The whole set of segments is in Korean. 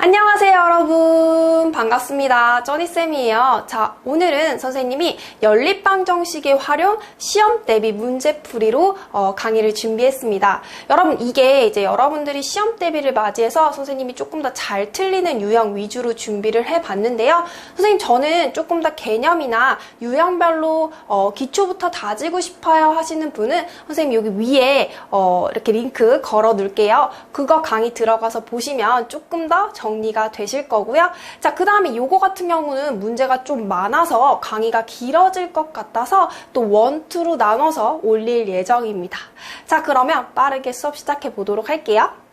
안녕하세요 여러분. 반갑습니다. 쩌니쌤이에요. 자 오늘은 선생님이 연립방정식의 활용 시험 대비 문제풀이로 어, 강의를 준비했습니다. 여러분 이게 이제 여러분들이 시험 대비를 맞이해서 선생님이 조금 더 잘 틀리는 유형 위주로 준비를 해봤는데요. 선생님 저는 조금 더 개념이나 유형별로 어, 기초부터 다지고 싶어요 하시는 분은 선생님 여기 위에 어, 이렇게 링크 걸어 놓을게요. 그거 강의 들어가서 보시면 조금 더 정 리가 되실 거고요. 자, 그 다음에 요거 같은 경우는 문제가 좀 많아서 강의가 길어질 것 같아서 또 원투로 나눠서 올릴 예정입니다. 자, 그러면 빠르게 수업 시작해 보도록 할게요.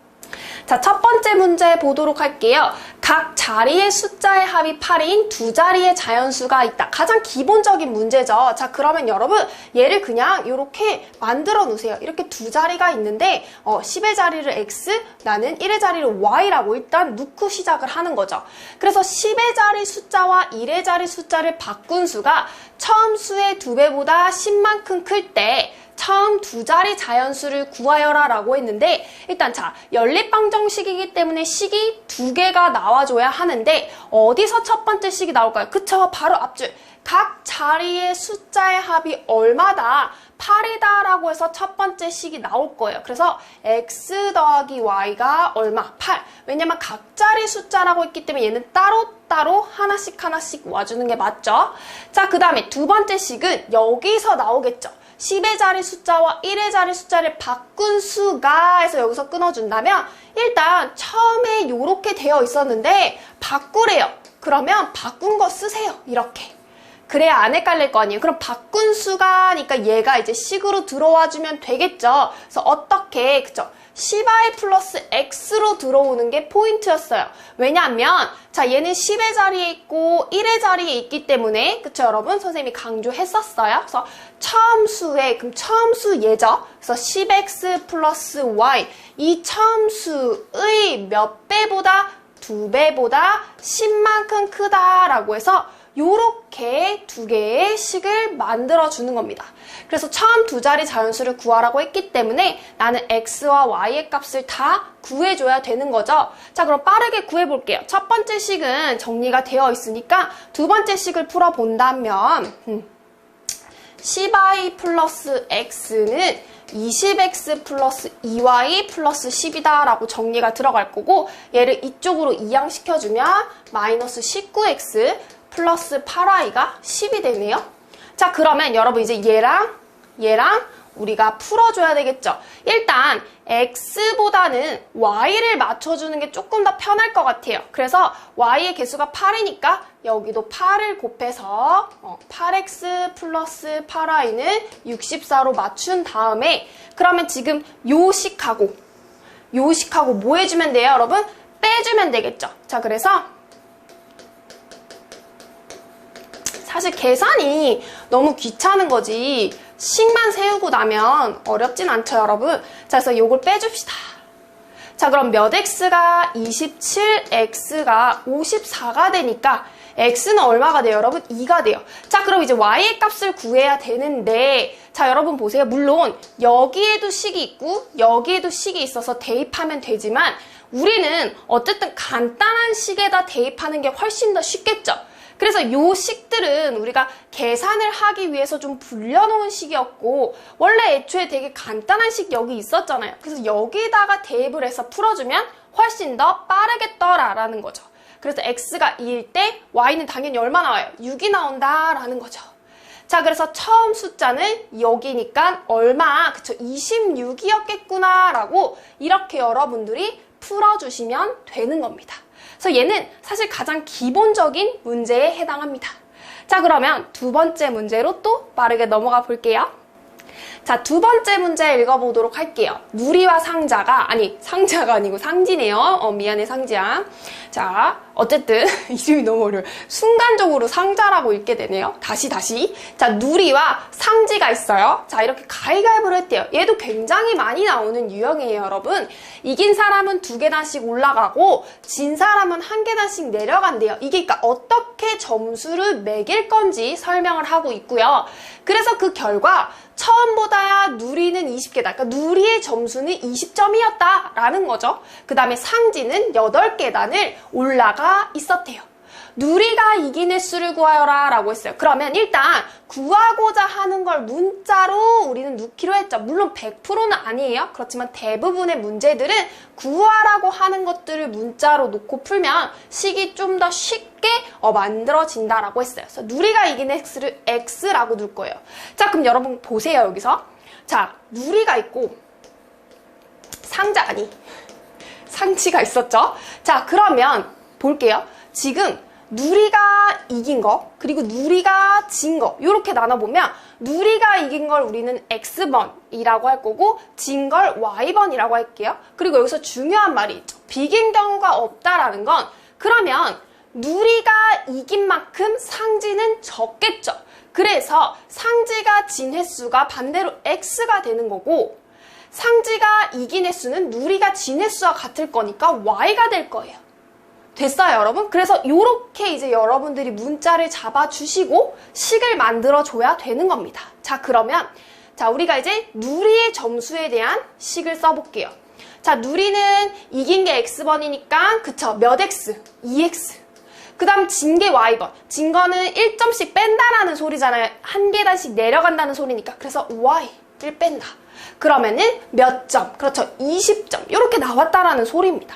자, 첫 번째 문제 보도록 할게요. 각 자리의 숫자의 합이 8인 두 자리의 자연수가 있다. 가장 기본적인 문제죠. 자, 그러면 여러분 얘를 그냥 이렇게 만들어 놓으세요. 이렇게 두 자리가 있는데 어, 10의 자리를 x, 나는 1의 자리를 y라고 일단 놓고 시작을 하는 거죠. 그래서 10의 자리 숫자와 1의 자리 숫자를 바꾼 수가 처음 수의 두 배보다 10만큼 클때 처음 두 자리 자연수를 구하여라 라고 했는데 일단 자 연립방정식이기 때문에 식이 두 개가 나와줘야 하는데 어디서 첫 번째 식이 나올까요? 그쵸 바로 앞줄 각 자리의 숫자의 합이 얼마다 8이다 라고 해서 첫 번째 식이 나올 거예요. 그래서 x 더하기 y가 얼마? 8. 왜냐면 각 자리 숫자라고 했기 때문에 얘는 따로따로 하나씩 하나씩 와주는 게 맞죠? 자, 그 다음에 두 번째 식은 여기서 나오겠죠. 10의 자리 숫자와 1의 자리 숫자를 바꾼 수가 해서 여기서 끊어준다면 일단 처음에 이렇게 되어 있었는데 바꾸래요. 그러면 바꾼 거 쓰세요. 이렇게. 그래야 안 헷갈릴 거 아니에요. 그럼 바꾼 수가니까 얘가 이제 식으로 들어와 주면 되겠죠. 그래서 어떻게 그죠? 10i 플러스 x로 들어오는 게 포인트였어요. 왜냐하면 자 얘는 10의 자리에 있고 1의 자리에 있기 때문에 그쵸 여러분? 선생님이 강조했었어요. 그래서 처음 수의 그럼 처음 수 예죠. 그래서 10x 플러스 y 이 처음 수의 몇 배보다 두 배보다 10만큼 크다라고 해서 요렇게 두 개의 식을 만들어 주는 겁니다. 그래서 처음 두 자리 자연수를 구하라고 했기 때문에 나는 x와 y의 값을 다 구해줘야 되는 거죠. 자, 그럼 빠르게 구해볼게요. 첫 번째 식은 정리가 되어 있으니까 두 번째 식을 풀어본다면 음, 10i 플러스 x는 20x 플러스 2y 플러스 10이다 라고 정리가 들어갈 거고 얘를 이쪽으로 이양시켜주면 마이너스 19x 플러스 8i가 10이 되네요. 자, 그러면 여러분 이제 얘랑 얘랑 우리가 풀어줘야 되겠죠. 일단 x보다는 y를 맞춰주는 게 조금 더 편할 것 같아요. 그래서 y의 개수가 8이니까 여기도 8을 곱해서 8x 어, 플러스 8y는 64로 맞춘 다음에 그러면 지금 요식하고 요식하고 뭐 해주면 돼요, 여러분? 빼주면 되겠죠. 자, 그래서 사실 계산이 너무 귀찮은 거지. 식만 세우고 나면 어렵진 않죠 여러분. 자 그래서 이걸 빼줍시다. 자 그럼 몇 x가 27x가 54가 되니까 x는 얼마가 돼요 여러분? 2가 돼요. 자 그럼 이제 y의 값을 구해야 되는데 자 여러분 보세요. 물론 여기에도 식이 있고 여기에도 식이 있어서 대입하면 되지만 우리는 어쨌든 간단한 식에다 대입하는 게 훨씬 더 쉽겠죠 그래서 요 식들은 우리가 계산을 하기 위해서 좀 불려놓은 식이었고 원래 애초에 되게 간단한 식 여기 있었잖아요. 그래서 여기다가 대입을 해서 풀어주면 훨씬 더 빠르겠더라라는 거죠. 그래서 x가 2일 때 y는 당연히 얼마 나와요? 6이 나온다라는 거죠. 자, 그래서 처음 숫자는 여기니까 얼마, 그쵸, 26이었겠구나라고 이렇게 여러분들이 풀어주시면 되는 겁니다. 그래서 얘는 사실 가장 기본적인 문제에 해당합니다. 자, 그러면 두 번째 문제로 또 빠르게 넘어가 볼게요. 자, 두 번째 문제 읽어보도록 할게요. 누리와 상자가, 아니, 상자가 아니고 상지네요. 어, 미안해, 상지야. 자, 어쨌든 이름이 너무 어려워요. 순간적으로 상자라고 읽게 되네요. 다시 다시. 자 누리와 상지가 있어요. 자 이렇게 가위가위보를 했대요. 얘도 굉장히 많이 나오는 유형이에요 여러분. 이긴 사람은 두 계단씩 올라가고 진 사람은 한 계단씩 내려간대요. 이게 그러니까 어떻게 점수를 매길 건지 설명을 하고 있고요. 그래서 그 결과 처음보다 누리는 20개다. 그러니까 누리의 점수는 20점이었다라는 거죠. 그 다음에 상지는 8계단을 올라가 있었대요. 누리가 이긴 횟수를 구하여라 라고 했어요. 그러면 일단 구하고자 하는 걸 문자로 우리는 넣기로 했죠. 물론 100%는 아니에요. 그렇지만 대부분의 문제들은 구하라고 하는 것들을 문자로 놓고 풀면 식이 좀 더 쉽게 어, 만들어진다라고 했어요. 그래서 누리가 이긴 횟수를 x라고 넣을 거예요. 자 그럼 여러분 보세요 여기서. 자 누리가 있고 상자 아니 상치가 있었죠. 자 그러면 볼게요. 지금 누리가 이긴 거 그리고 누리가 진 거 이렇게 나눠보면 누리가 이긴 걸 우리는 x번이라고 할 거고 진 걸 y번이라고 할게요. 그리고 여기서 중요한 말이 있죠. 비긴 경우가 없다라는 건 그러면 누리가 이긴 만큼 상지는 적겠죠. 그래서 상지가 진 횟수가 반대로 x가 되는 거고 상지가 이긴 횟수는 누리가 진 횟수와 같을 거니까 y가 될 거예요. 됐어요, 여러분? 그래서 이렇게 이제 여러분들이 문자를 잡아주시고 식을 만들어줘야 되는 겁니다. 자, 그러면 자, 우리가 이제 누리의 점수에 대한 식을 써볼게요. 자, 누리는 이긴 게 x번이니까 그쵸, 몇 x? 2x. 그 다음 진 게 y번. 진 거는 1점씩 뺀다라는 소리잖아요. 한 계단씩 내려간다는 소리니까. 그래서 y를 뺀다. 그러면은 몇 점? 그렇죠. 20점. 이렇게 나왔다라는 소리입니다.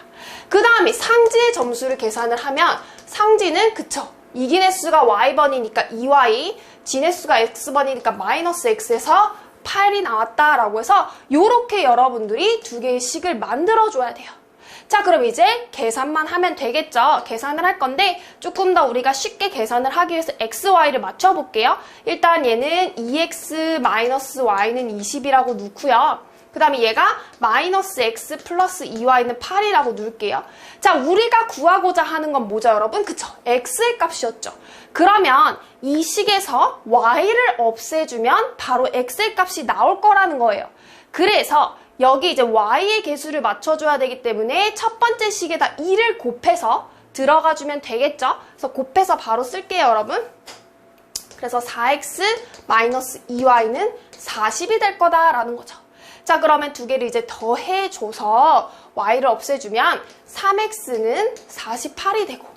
그 다음에 상지의 점수를 계산을 하면 상지는 그쵸. 이긴 횟수가 y번이니까 2y, 진 횟수가 x번이니까 마이너스 x에서 8이 나왔다라고 해서 이렇게 여러분들이 두 개의 식을 만들어줘야 돼요. 자 그럼 이제 계산만 하면 되겠죠. 계산을 할 건데 조금 더 우리가 쉽게 계산을 하기 위해서 x, y를 맞춰볼게요. 일단 얘는 2x 마이너스 y는 20이라고 놓고요. 그 다음에 얘가 마이너스 x 플러스 2y는 8이라고 놓을게요. 자, 우리가 구하고자 하는 건 뭐죠, 여러분? 그쵸? x의 값이었죠. 그러면 이 식에서 y를 없애주면 바로 x의 값이 나올 거라는 거예요. 그래서 여기 이제 y의 개수를 맞춰줘야 되기 때문에 첫 번째 식에다 2를 곱해서 들어가주면 되겠죠? 그래서 곱해서 바로 쓸게요, 여러분. 그래서 4x 마이너스 2y는 40이 될 거다라는 거죠. 자 그러면 두 개를 이제 더해줘서 y를 없애주면 3x는 48이 되고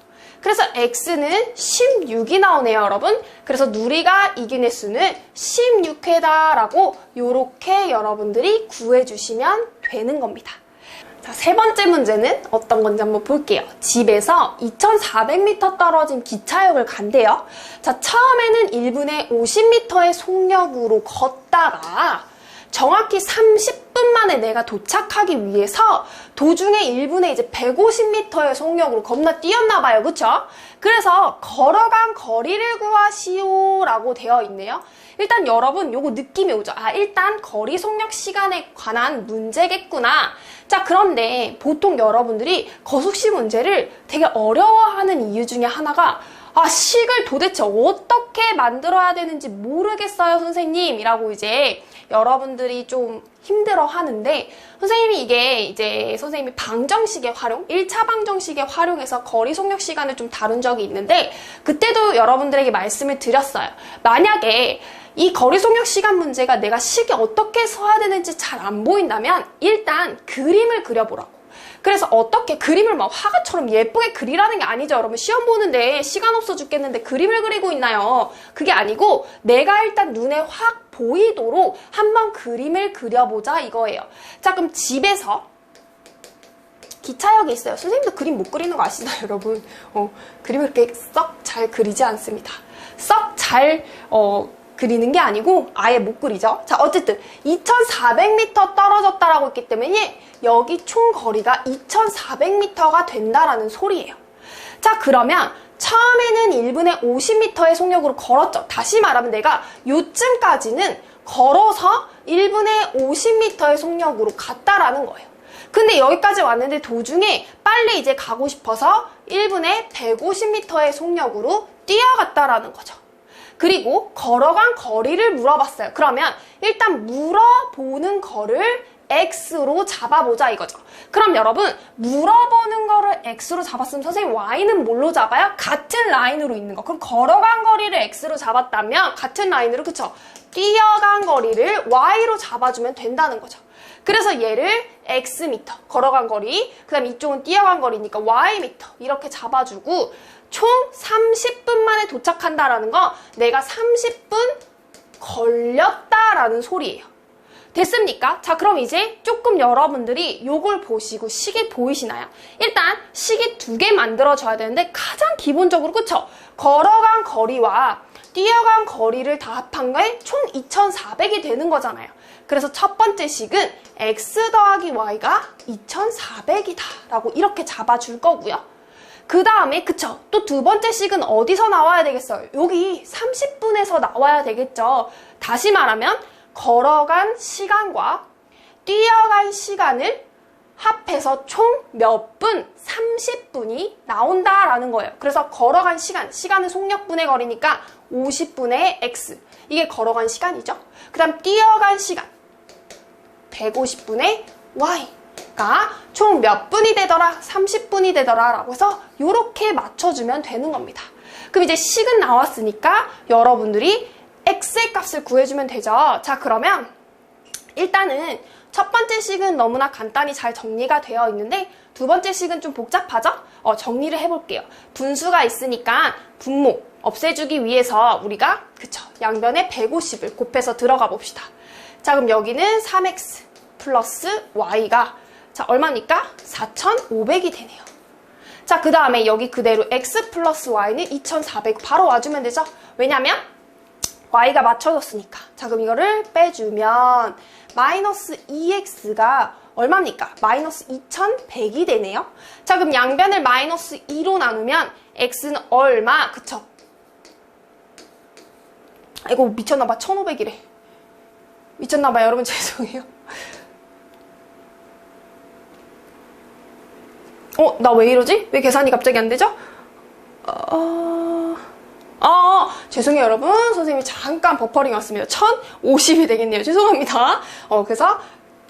그래서 x는 16이 나오네요 여러분 그래서 누리가 이긴 횟수는 16회다라고 이렇게 여러분들이 구해주시면 되는 겁니다 자, 세 번째 문제는 어떤 건지 한번 볼게요. 집에서 2,400m 떨어진 기차역을 간대요. 자, 처음에는 1분에 50m의 속력으로 걷다가 정확히 30분 만에 내가 도착하기 위해서 도중에 1분에 이제 150m의 속력으로 겁나 뛰었나 봐요. 그쵸? 그래서 걸어간 거리를 구하시오 라고 되어 있네요. 일단 여러분 요거 느낌이 오죠. 아 일단 거리 속력 시간에 관한 문제겠구나. 자 그런데 보통 여러분들이 거속시 문제를 되게 어려워하는 이유 중에 하나가 아, 식을 도대체 어떻게 만들어야 되는지 모르겠어요, 선생님. 이라고 이제 여러분들이 좀 힘들어 하는데, 선생님이 이게 이제 선생님이 방정식의 활용, 1차 방정식의 활용해서 거리 속력 시간을 좀 다룬 적이 있는데, 그때도 여러분들에게 말씀을 드렸어요. 만약에 이 거리 속력 시간 문제가 내가 식이 어떻게 써야 되는지 잘 안 보인다면, 일단 그림을 그려보라고. 그래서 어떻게 그림을 막 화가처럼 예쁘게 그리라는 게 아니죠. 여러분 시험 보는데 시간 없어 죽겠는데 그림을 그리고 있나요? 그게 아니고 내가 일단 눈에 확 보이도록 한번 그림을 그려보자 이거예요. 자 그럼 집에서 기차역이 있어요. 선생님도 그림 못 그리는 거 아시나요, 여러분? 어, 그림을 그렇게 썩 잘 그리지 않습니다. 썩 잘, 어, 그리는 게 아니고 아예 못 그리죠. 자, 어쨌든 2,400m 떨어졌다라고 했기 때문에 여기 총 거리가 2,400m가 된다라는 소리예요. 자, 그러면 처음에는 1분에 50m의 속력으로 걸었죠. 다시 말하면 내가 요쯤까지는 걸어서 1분에 50m의 속력으로 갔다라는 거예요. 근데 여기까지 왔는데 도중에 빨리 이제 가고 싶어서 1분에 150m의 속력으로 뛰어갔다라는 거죠. 그리고 걸어간 거리를 물어봤어요. 그러면 일단 물어보는 거를 x로 잡아보자 이거죠. 그럼 여러분 물어보는 거를 x로 잡았으면 선생님 y는 뭘로 잡아요? 같은 라인으로 있는 거. 그럼 걸어간 거리를 x로 잡았다면 같은 라인으로 그쵸? 뛰어간 거리를 y로 잡아주면 된다는 거죠. 그래서 얘를 x미터 걸어간 거리 그 다음 이쪽은 뛰어간 거리니까 y미터 이렇게 잡아주고 총 30분 만에 도착한다라는 거 내가 30분 걸렸다라는 소리예요. 됐습니까? 자, 그럼 이제 조금 여러분들이 요걸 보시고 시계 보이시나요? 일단 시계 두 개 만들어줘야 되는데 가장 기본적으로 그쵸? 걸어간 거리와 뛰어간 거리를 다 합한 게총 2,400이 되는 거잖아요. 그래서 첫 번째 식은 x 더하기 y가 2,400이다 라고 이렇게 잡아줄 거고요. 그 다음에 그쵸 또 두 번째 식은 어디서 나와야 되겠어요? 여기 30분에서 나와야 되겠죠. 다시 말하면 걸어간 시간과 뛰어간 시간을 합해서 총 몇 분? 30분이 나온다라는 거예요. 그래서 걸어간 시간, 시간은 속력분의 거리니까 50분의 x. 이게 걸어간 시간이죠. 그 다음 뛰어간 시간. 150분의 y 가 총 몇 분이 되더라? 30분이 되더라. 라고 해서 이렇게 맞춰주면 되는 겁니다. 그럼 이제 식은 나왔으니까 여러분들이 x의 값을 구해주면 되죠. 자, 그러면 일단은 첫 번째 식은 너무나 간단히 잘 정리가 되어 있는데 두 번째 식은 좀 복잡하죠? 어, 정리를 해볼게요. 분수가 있으니까 분모 없애주기 위해서 우리가 그쵸 양변에 150을 곱해서 들어가 봅시다. 자 그럼 여기는 3x 플러스 y가 자 얼마니까? 4,500이 되네요. 자 그 다음에 여기 그대로 x 플러스 y는 2,400 바로 와주면 되죠? 왜냐면 y가 맞춰졌으니까. 자, 그럼 이거를 빼주면 마이너스 2x가 얼마입니까? 마이너스 2100이 되네요. 자, 그럼 양변을 마이너스 2로 나누면 x는 얼마? 그쵸? 아이고, 미쳤나봐. 1500이래. 미쳤나봐. 여러분 죄송해요. 어, 나 왜 이러지? 왜 계산이 갑자기 안 되죠? 어... 아, 죄송해요, 여러분. 선생님이 잠깐 버퍼링 왔습니다. 1050이 되겠네요. 죄송합니다. 어, 그래서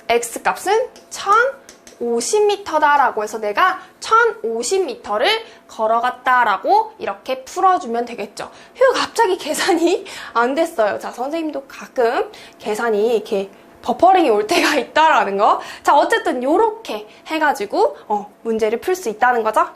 x 값은 1050m다라고 해서 내가 1050m를 걸어갔다라고 이렇게 풀어주면 되겠죠. 휴, 갑자기 계산이 안 됐어요. 자, 선생님도 가끔 계산이 이렇게 버퍼링이 올 때가 있다라는 거. 자, 어쨌든 요렇게 해가지고 어, 문제를 풀 수 있다는 거죠.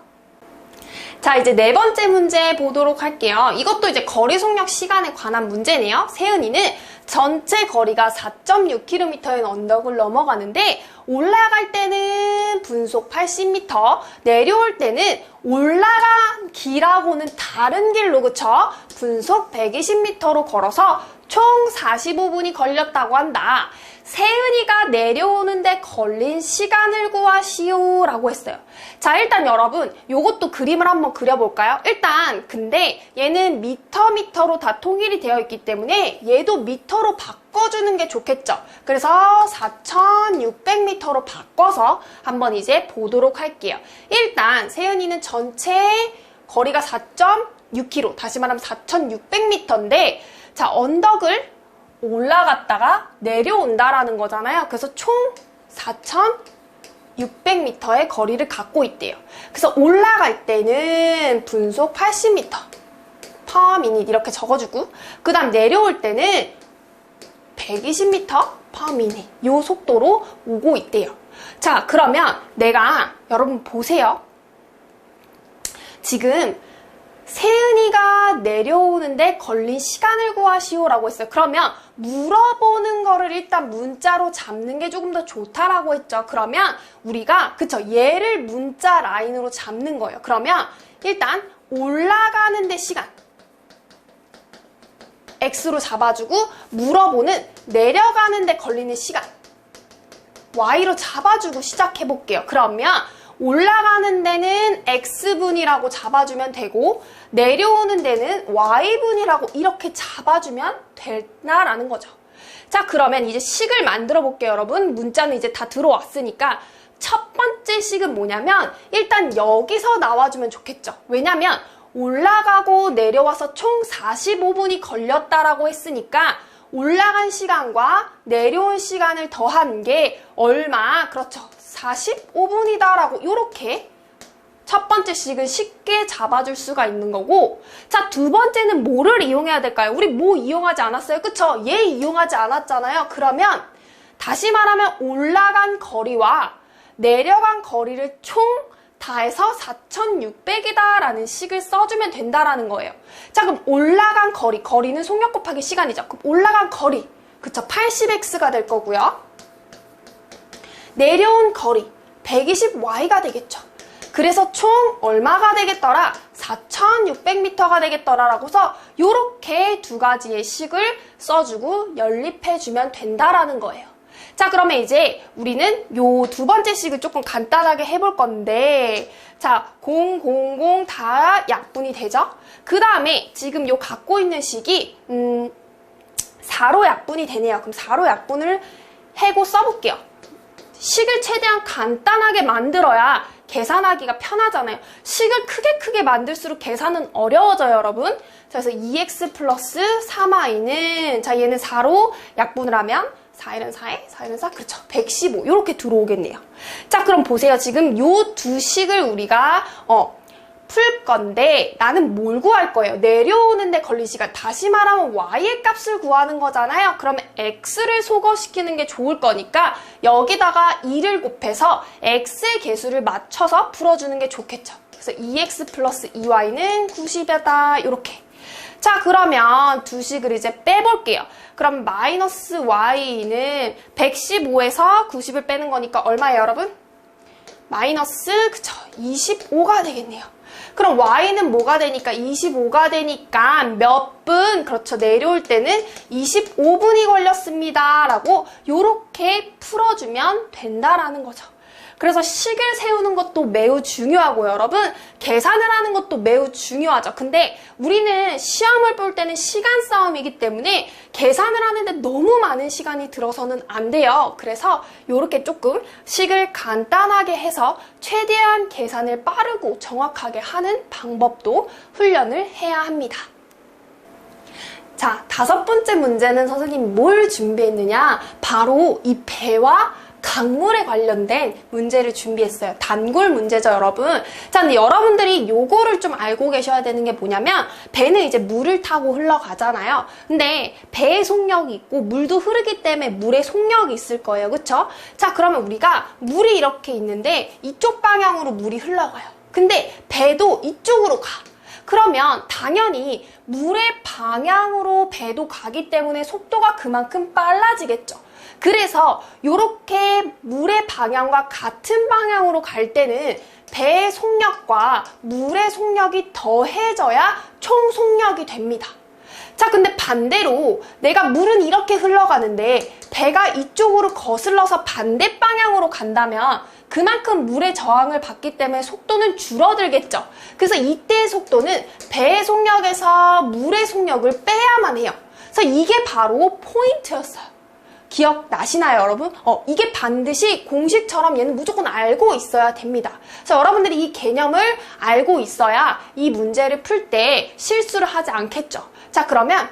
자, 이제 네 번째 문제 보도록 할게요. 이것도 이제 거리 속력 시간에 관한 문제네요. 세은이는 전체 거리가 4.6km인 언덕을 넘어가는데 올라갈 때는 분속 80m, 내려올 때는 올라간 길하고는 다른 길로 그쵸? 분속 120m로 걸어서 총 45분이 걸렸다고 한다. 세은이가 내려오는데 걸린 시간을 구하시오 라고 했어요. 자 일단 여러분 요것도 그림을 한번 그려볼까요? 일단 근데 얘는 미터 미터로 다 통일이 되어 있기 때문에 얘도 미터로 바꿔주는 게 좋겠죠. 그래서 4600m로 바꿔서 한번 이제 보도록 할게요. 일단 세은이는 전체 거리가 4.6km 다시 말하면 4600m인데 자 언덕을 올라갔다가 내려온다라는 거잖아요. 그래서 총 4,600m의 거리를 갖고 있대요. 그래서 올라갈 때는 분속 80m per minute 이렇게 적어주고 그 다음 내려올 때는 120m per minute 이 속도로 오고 있대요. 자 그러면 내가 여러분 보세요. 지금 세은이가 내려오는데 걸린 시간을 구하시오 라고 했어요. 그러면 물어보는 거를 일단 문자로 잡는 게 조금 더 좋다라고 했죠. 그러면 우리가 그쵸 얘를 문자 라인으로 잡는 거예요. 그러면 일단 올라가는데 시간 x로 잡아주고 물어보는 내려가는데 걸리는 시간 y로 잡아주고 시작해 볼게요. 그러면 올라가는 데는 x분이라고 잡아주면 되고 내려오는 데는 y분이라고 이렇게 잡아주면 되나라는 거죠. 자 그러면 이제 식을 만들어 볼게요 여러분. 문자는 이제 다 들어왔으니까 첫 번째 식은 뭐냐면 일단 여기서 나와주면 좋겠죠. 왜냐면 올라가고 내려와서 총 45분이 걸렸다라고 했으니까 올라간 시간과 내려온 시간을 더한 게 얼마? 그렇죠. 45분이다라고 이렇게 첫 번째 식은 쉽게 잡아줄 수가 있는 거고 자 두 번째는 뭐를 이용해야 될까요? 우리 뭐 이용하지 않았어요? 그쵸? 얘 이용하지 않았잖아요. 그러면 다시 말하면 올라간 거리와 내려간 거리를 총 다해서 4,600이다 라는 식을 써주면 된다라는 거예요. 자 그럼 올라간 거리, 거리는 속력 곱하기 시간이죠. 그럼 올라간 거리, 그쵸? 80x가 될 거고요. 내려온 거리, 120y가 되겠죠. 그래서 총 얼마가 되겠더라? 4,600m가 되겠더라라고서 이렇게 두 가지의 식을 써주고 연립해주면 된다라는 거예요. 자, 그러면 이제 우리는 요 두 번째 식을 조금 간단하게 해볼 건데, 자, 0, 0, 0 다 약분이 되죠? 그 다음에 지금 요 갖고 있는 식이, 음, 4로 약분이 되네요. 그럼 4로 약분을 해고 써볼게요. 식을 최대한 간단하게 만들어야 계산하기가 편하잖아요. 식을 크게 크게 만들수록 계산은 어려워져요, 여러분. 자, 그래서 2x 플러스 3y는, 자, 얘는 4로 약분을 하면 4일은 4에, 4일은 4, 그렇죠. 115. 이렇게 들어오겠네요. 자, 그럼 보세요. 지금 요 두 식을 우리가, 어, 풀 건데 나는 뭘 구할 거예요? 내려오는데 걸린 시간. 다시 말하면 y의 값을 구하는 거잖아요. 그러면 x를 소거시키는 게 좋을 거니까 여기다가 2를 곱해서 x의 개수를 맞춰서 풀어주는 게 좋겠죠. 그래서 2x 플러스 2y는 90이다. 이렇게. 자 그러면 두 식을 이제 빼볼게요. 그럼 마이너스 y는 115에서 90을 빼는 거니까 얼마예요 여러분? 마이너스 그쵸 25가 되겠네요. 그럼 y는 뭐가 되니까? 25가 되니까 몇 분? 그렇죠. 내려올 때는 25분이 걸렸습니다 라고 이렇게 풀어주면 된다라는 거죠. 그래서 식을 세우는 것도 매우 중요하고 여러분 계산을 하는 것도 매우 중요하죠. 근데 우리는 시험을 볼 때는 시간 싸움이기 때문에 계산을 하는데 너무 많은 시간이 들어서는 안 돼요. 그래서 이렇게 조금 식을 간단하게 해서 최대한 계산을 빠르고 정확하게 하는 방법도 훈련을 해야 합니다. 자, 다섯 번째 문제는 선생님이 뭘 준비했느냐? 바로 이 배와 강물에 관련된 문제를 준비했어요. 단골 문제죠, 여러분. 자, 근데 여러분들이 요거를 좀 알고 계셔야 되는 게 뭐냐면, 배는 이제 물을 타고 흘러가잖아요. 근데 배에 속력이 있고, 물도 흐르기 때문에 물에 속력이 있을 거예요. 그쵸? 자, 그러면 우리가 물이 이렇게 있는데, 이쪽 방향으로 물이 흘러가요. 근데 배도 이쪽으로 가. 그러면 당연히 물의 방향으로 배도 가기 때문에 속도가 그만큼 빨라지겠죠. 그래서 이렇게 물의 방향과 같은 방향으로 갈 때는 배의 속력과 물의 속력이 더해져야 총 속력이 됩니다. 자, 근데 반대로 내가 물은 이렇게 흘러가는데 배가 이쪽으로 거슬러서 반대 방향으로 간다면 그만큼 물의 저항을 받기 때문에 속도는 줄어들겠죠. 그래서 이때의 속도는 배의 속력에서 물의 속력을 빼야만 해요. 그래서 이게 바로 포인트였어요. 기억나시나요, 여러분? 어, 이게 반드시 공식처럼 얘는 무조건 알고 있어야 됩니다. 그래서 여러분들이 이 개념을 알고 있어야 이 문제를 풀 때 실수를 하지 않겠죠. 자, 그러면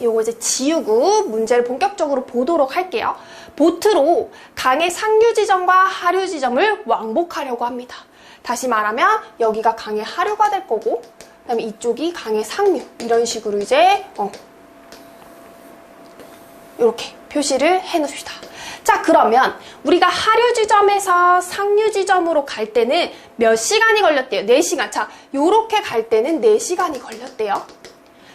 요거 이제 지우고 문제를 본격적으로 보도록 할게요. 보트로 강의 상류 지점과 하류 지점을 왕복하려고 합니다. 다시 말하면 여기가 강의 하류가 될 거고 그다음에 이쪽이 강의 상류 이런 식으로 이제 어, 이렇게 표시를 해 놓읍시다. 자, 그러면 우리가 하류 지점에서 상류 지점으로 갈 때는 몇 시간이 걸렸대요? 4시간. 자, 요렇게 갈 때는 4시간이 걸렸대요.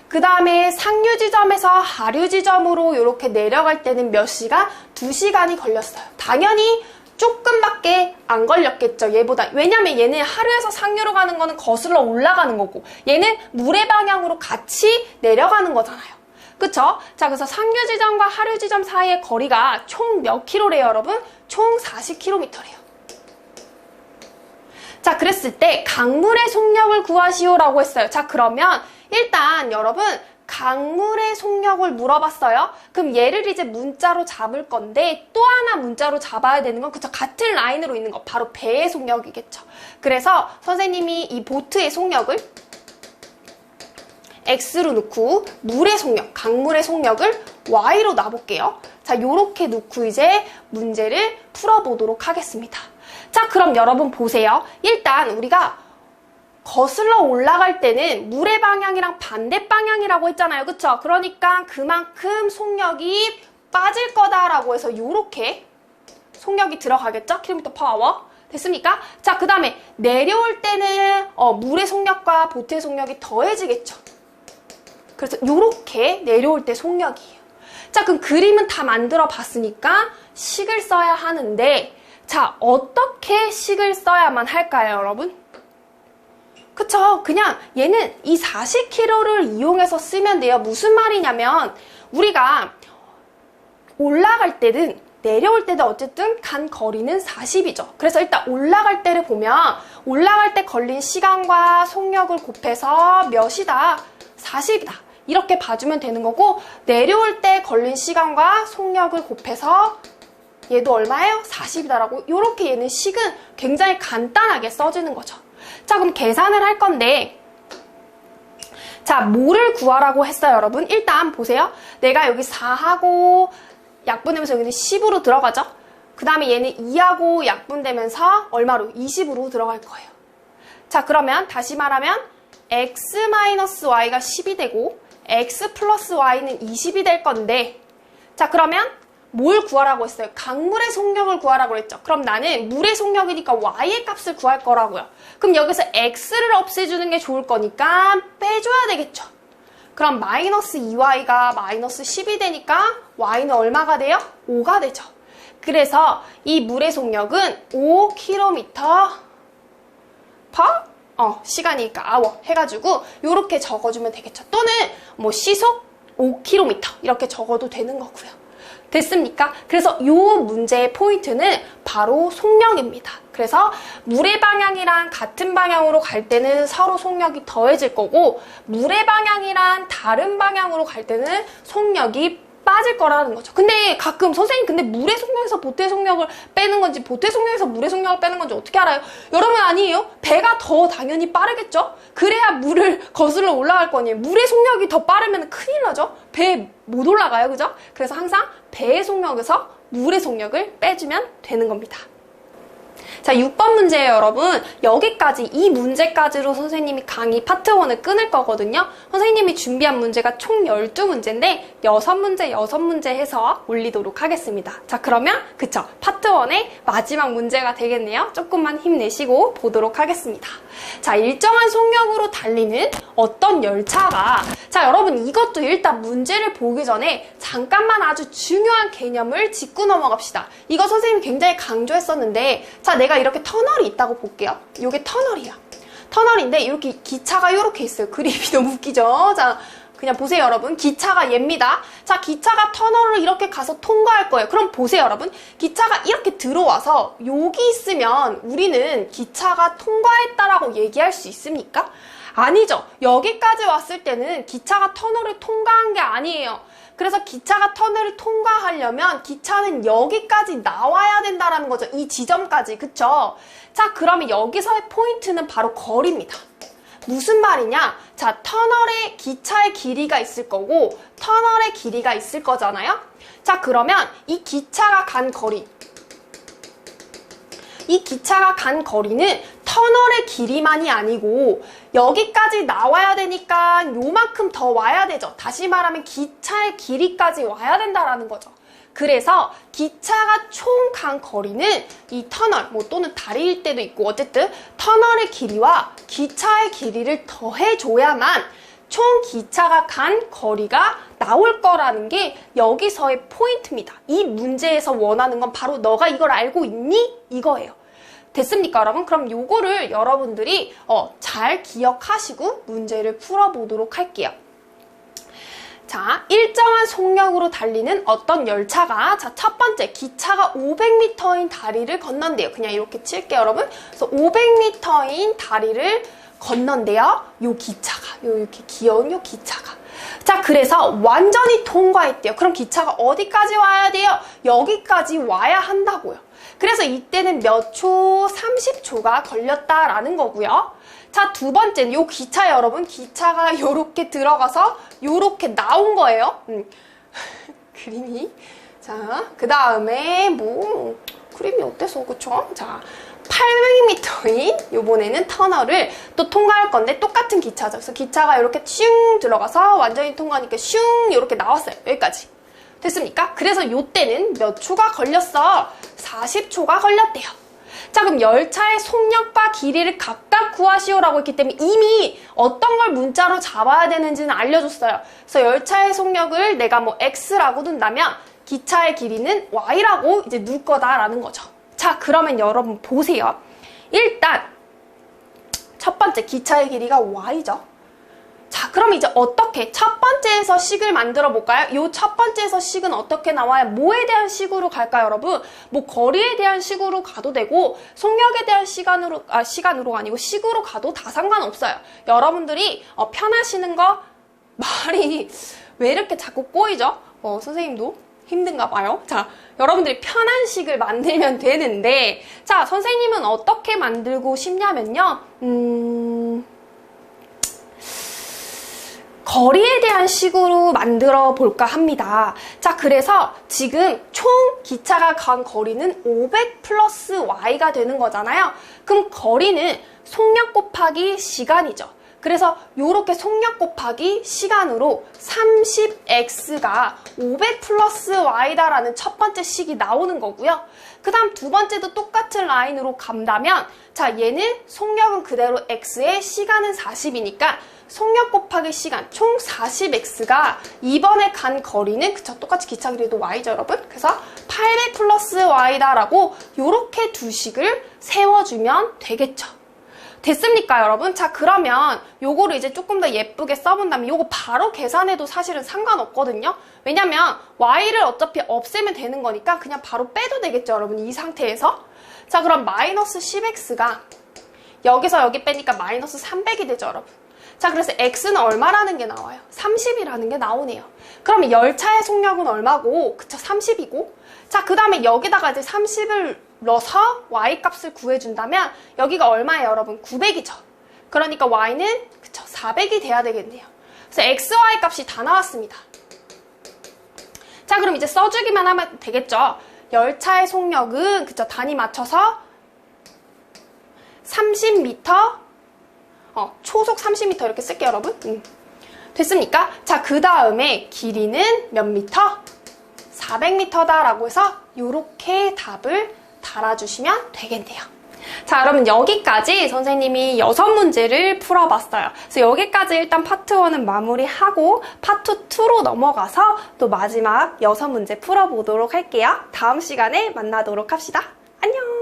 그 다음에 상류 지점에서 하류 지점으로 이렇게 내려갈 때는 몇 시간? 2시간이 걸렸어요. 당연히 조금밖에 안 걸렸겠죠, 얘보다. 왜냐면 얘는 하류에서 상류로 가는 거는 거슬러 올라가는 거고, 얘는 물의 방향으로 같이 내려가는 거잖아요. 그쵸? 자, 그래서 상류 지점과 하류 지점 사이의 거리가 총 몇 킬로래요, 여러분? 총 40km래요. 자, 그랬을 때 강물의 속력을 구하시오라고 했어요. 자, 그러면 일단 여러분 강물의 속력을 물어봤어요. 그럼 얘를 이제 문자로 잡을 건데 또 하나 문자로 잡아야 되는 건 그쵸 같은 라인으로 있는 거 바로 배의 속력이겠죠. 그래서 선생님이 이 보트의 속력을 x로 놓고 물의 속력, 강물의 속력을 y로 놔볼게요. 자, 요렇게 놓고 이제 문제를 풀어보도록 하겠습니다. 자, 그럼 여러분 보세요. 일단 우리가 거슬러 올라갈 때는 물의 방향이랑 반대 방향이라고 했잖아요. 그쵸? 그러니까 그만큼 속력이 빠질 거다라고 해서 요렇게 속력이 들어가겠죠? 킬로미터 파워. 됐습니까? 자, 그 다음에 내려올 때는 어, 물의 속력과 보트의 속력이 더해지겠죠. 그래서 요렇게 내려올 때 속력이에요. 자, 그럼 그림은 다 만들어 봤으니까 식을 써야 하는데, 자, 어떻게 식을 써야만 할까요, 여러분? 그쵸. 그냥 얘는 이 40km를 이용해서 쓰면 돼요. 무슨 말이냐면, 우리가 올라갈 때는 내려올 때도 어쨌든 간 거리는 40이죠. 그래서 일단 올라갈 때를 보면 올라갈 때 걸린 시간과 속력을 곱해서 몇이다? 40이다. 이렇게 봐주면 되는 거고 내려올 때 걸린 시간과 속력을 곱해서 얘도 얼마예요? 40이다라고 이렇게 얘는 식은 굉장히 간단하게 써지는 거죠. 자 그럼 계산을 할 건데 자 뭐를 구하라고 했어요 여러분? 일단 보세요. 내가 여기 4하고 약분되면서 여기는 10으로 들어가죠? 그 다음에 얘는 2하고 약분되면서 얼마로? 20으로 들어갈 거예요. 자 그러면 다시 말하면 x-y가 10이 되고 x 플러스 y는 20이 될 건데 자 그러면 뭘 구하라고 했어요? 강물의 속력을 구하라고 했죠. 그럼 나는 물의 속력이니까 y의 값을 구할 거라고요. 그럼 여기서 x를 없애주는 게 좋을 거니까 빼줘야 되겠죠. 그럼 마이너스 2y가 마이너스 10이 되니까 y는 얼마가 돼요? 5가 되죠. 그래서 이 물의 속력은 5km per 어, 시간이니까 아워 해가지고 이렇게 적어주면 되겠죠. 또는 뭐 시속 5km 이렇게 적어도 되는 거고요. 됐습니까? 그래서 이 문제의 포인트는 바로 속력입니다. 그래서 물의 방향이랑 같은 방향으로 갈 때는 서로 속력이 더해질 거고 물의 방향이랑 다른 방향으로 갈 때는 속력이 빠질 거라는 거죠. 근데 가끔 선생님 근데 물의 속력에서 보트의 속력을 빼는 건지 보트의 속력에서 물의 속력을 빼는 건지 어떻게 알아요? 여러분 아니에요? 배가 더 당연히 빠르겠죠? 그래야 물을 거슬러 올라갈 거 아니에요. 물의 속력이 더 빠르면 큰일 나죠? 배 못 올라가요. 그죠? 그래서 항상 배의 속력에서 물의 속력을 빼주면 되는 겁니다. 자, 6번 문제예요, 여러분. 여기까지, 이 문제까지로 선생님이 강의 파트 1을 끊을 거거든요. 선생님이 준비한 문제가 총 12문제인데, 6문제, 6문제 해서 올리도록 하겠습니다. 자, 그러면, 그쵸. 파트 1의 마지막 문제가 되겠네요. 조금만 힘내시고 보도록 하겠습니다. 자, 일정한 속력으로 달리는 어떤 열차가, 자, 여러분, 이것도 일단 문제를 보기 전에 잠깐만 아주 중요한 개념을 짚고 넘어갑시다. 이거 선생님이 굉장히 강조했었는데, 자, 내가 이렇게 터널이 있다고 볼게요. 이게 터널이야. 터널인데 이렇게 기차가 이렇게 있어요. 그림이 너무 웃기죠? 자, 그냥 보세요, 여러분. 기차가 얘입니다. 자, 기차가 터널을 이렇게 가서 통과할 거예요. 그럼 보세요, 여러분. 기차가 이렇게 들어와서 여기 있으면 우리는 기차가 통과했다라고 얘기할 수 있습니까? 아니죠. 여기까지 왔을 때는 기차가 터널을 통과한 게 아니에요. 그래서 기차가 터널을 통과하려면 기차는 여기까지 나와야 된다라는 거죠. 이 지점까지. 그쵸? 자, 그러면 여기서의 포인트는 바로 거리입니다. 무슨 말이냐? 자, 터널에 기차의 길이가 있을 거고 터널의 길이가 있을 거잖아요. 자, 그러면 이 기차가 간 거리 이 기차가 간 거리는 터널의 길이만이 아니고 여기까지 나와야 되니까 요만큼 더 와야 되죠. 다시 말하면 기 차의 길이까지 와야 된다라는 거죠. 그래서 기차가 총 간 거리는 이 터널, 뭐 또는 다리일 때도 있고 어쨌든 터널의 길이와 기차의 길이를 더해줘야만 총 기차가 간 거리가 나올 거라는 게 여기서의 포인트입니다. 이 문제에서 원하는 건 바로 너가 이걸 알고 있니? 이거예요. 됐습니까, 여러분? 그럼 요거를 여러분들이 어, 잘 기억하시고 문제를 풀어보도록 할게요. 자, 일정한 속력으로 달리는 어떤 열차가 자, 첫 번째 기차가 500m인 다리를 건넌대요. 그냥 이렇게 칠게요, 여러분. 그래서 500m인 다리를 건넌대요. 요 기차가, 요 이렇게 귀여운 요 기차가. 자, 그래서 완전히 통과했대요. 그럼 기차가 어디까지 와야 돼요? 여기까지 와야 한다고요. 그래서 이때는 몇 초? 30초가 걸렸다라는 거고요. 자, 두 번째는 요 기차 여러분, 기차가 요렇게 들어가서 요렇게 나온 거예요. 음. 그림이. 자, 그 다음에 뭐 그림이 어때서 그쵸? 자, 800m인 요번에는 터널을 또 통과할 건데 똑같은 기차죠. 그래서 기차가 이렇게 슝 들어가서 완전히 통과하니까 슝 이렇게 나왔어요. 여기까지. 됐습니까? 그래서 요때는 몇 초가 걸렸어? 40초가 걸렸대요. 자, 그럼 열차의 속력과 길이를 각각 구하시오라고 했기 때문에 이미 어떤 걸 문자로 잡아야 되는지는 알려줬어요. 그래서 열차의 속력을 내가 뭐 X라고 둔다면 기차의 길이는 Y라고 이제 넣을 거다라는 거죠. 자, 그러면 여러분 보세요. 일단 첫 번째 기차의 길이가 Y죠. 자, 그럼 이제 어떻게 첫 번째에서 식을 만들어 볼까요? 요 첫 번째에서 식은 어떻게 나와요? 뭐에 대한 식으로 갈까요, 여러분? 뭐 거리에 대한 식으로 가도 되고 속력에 대한 시간으로 아 시간으로 아니고 식으로 가도 다 상관없어요. 여러분들이 어, 편하시는 거 말이 왜 이렇게 자꾸 꼬이죠? 어, 선생님도 힘든가 봐요. 자, 여러분들이 편한 식을 만들면 되는데, 자, 선생님은 어떻게 만들고 싶냐면요, 음, 거리에 대한 식으로 만들어 볼까 합니다. 자, 그래서 지금 총 기차가 간 거리는 500 플러스 y가 되는 거잖아요. 그럼 거리는 속력 곱하기 시간이죠. 그래서 이렇게 속력 곱하기 시간으로 30x가 500 플러스 y다라는 첫 번째 식이 나오는 거고요. 그 다음 두 번째도 똑같은 라인으로 간다면 자 얘는 속력은 그대로 x에 시간은 40이니까 속력 곱하기 시간 총 40x가 이번에 간 거리는 그쵸 똑같이 기차 길이도 y죠 여러분 그래서 800 플러스 y다라고 이렇게 두 식을 세워주면 되겠죠 됐습니까 여러분? 자 그러면 요거를 이제 조금 더 예쁘게 써본다면 요거 바로 계산해도 사실은 상관없거든요 왜냐면 y를 어차피 없애면 되는 거니까 그냥 바로 빼도 되겠죠 여러분 이 상태에서 자 그럼 마이너스 10x가 여기서 여기 빼니까 마이너스 300이 되죠 여러분 자, 그래서 x는 얼마라는 게 나와요? 30이라는 게 나오네요. 그럼 열차의 속력은 얼마고? 그쵸, 30이고. 자, 그 다음에 여기다가 이제 30을 넣어서 y 값을 구해준다면 여기가 얼마예요, 여러분? 900이죠. 그러니까 y는 그쵸, 400이 돼야 되겠네요. 그래서 x, y 값이 다 나왔습니다. 자, 그럼 이제 써주기만 하면 되겠죠. 열차의 속력은 그쵸, 단위 맞춰서 30m 어, 초속 30m 이렇게 쓸게요, 여러분. 음. 됐습니까? 자, 그 다음에 길이는 몇 미터? 400m다라고 해서 이렇게 답을 달아주시면 되겠네요. 자, 여러분 여기까지 선생님이 여섯 문제를 풀어봤어요. 그래서 여기까지 일단 파트 1은 마무리하고 파트 2로 넘어가서 또 마지막 여섯 문제 풀어보도록 할게요. 다음 시간에 만나도록 합시다. 안녕!